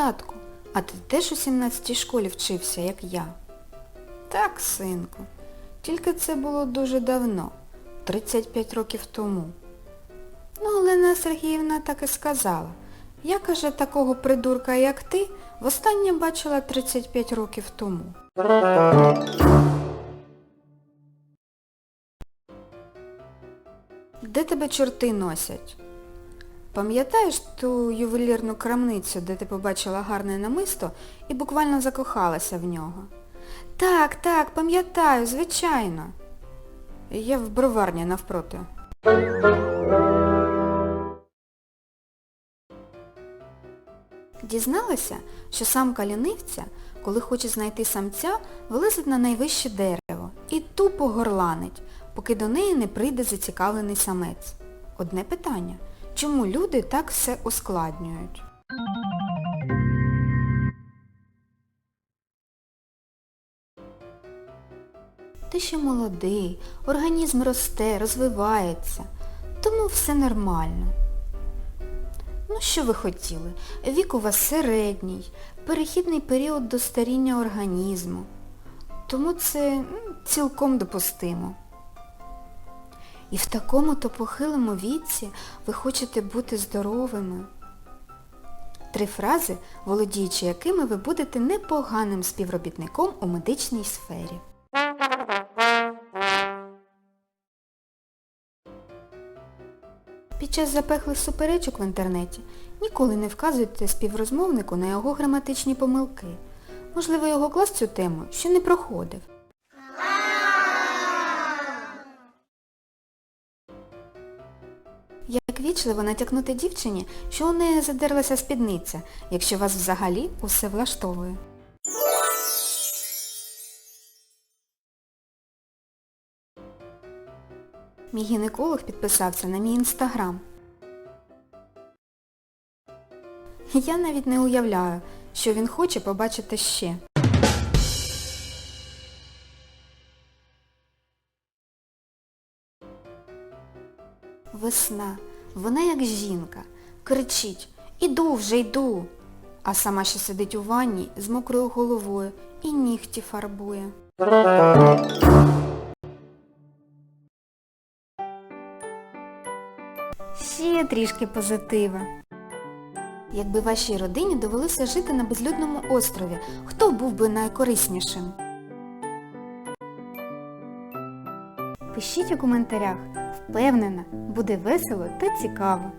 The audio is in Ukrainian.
Татку, а ти теж у 17-й школі вчився, як я? Так, синку. Тільки це було дуже давно, 35 років тому. Ну, Олена Сергіївна так і сказала. Я, каже, такого придурка, як ти, востаннє бачила 35 років тому. Де тебе чорти носять? Пам'ятаєш ту ювелірну крамницю, де ти побачила гарне намисто і буквально закохалася в нього? Так, так, пам'ятаю, звичайно. Я в броварні навпроти. Дізналася, що самка лінивця, коли хоче знайти самця, вилазить на найвище дерево і тупо горланить, поки до неї не прийде зацікавлений самець. Одне питання. Чому люди так все ускладнюють? Ти ще молодий, організм росте, розвивається, тому все нормально. Ну, що ви хотіли? Вік у вас середній, перехідний період до старіння організму. Тому це цілком допустимо. І в такому-то похилому віці ви хочете бути здоровими. Три фрази, володіючи якими ви будете непоганим співробітником у медичній сфері. Під час запеклих суперечок в інтернеті ніколи не вказуйте співрозмовнику на його граматичні помилки. Можливо, його клас цю тему ще не проходив. Вічливо натякнути дівчині, що у неї задерлася спідниця, якщо вас взагалі усе влаштовує. Мій гінеколог підписався на мій інстаграм. Я навіть не уявляю, що він хоче побачити ще. Весна, вона як жінка, кричить Іду вже йду, а сама ще сидить у ванні з мокрою головою і нігті фарбує. Ще трішки позитива. Якби вашій родині довелося жити на безлюдному острові, хто був би найкориснішим? Пишіть у коментарях. Впевнена, буде весело та цікаво.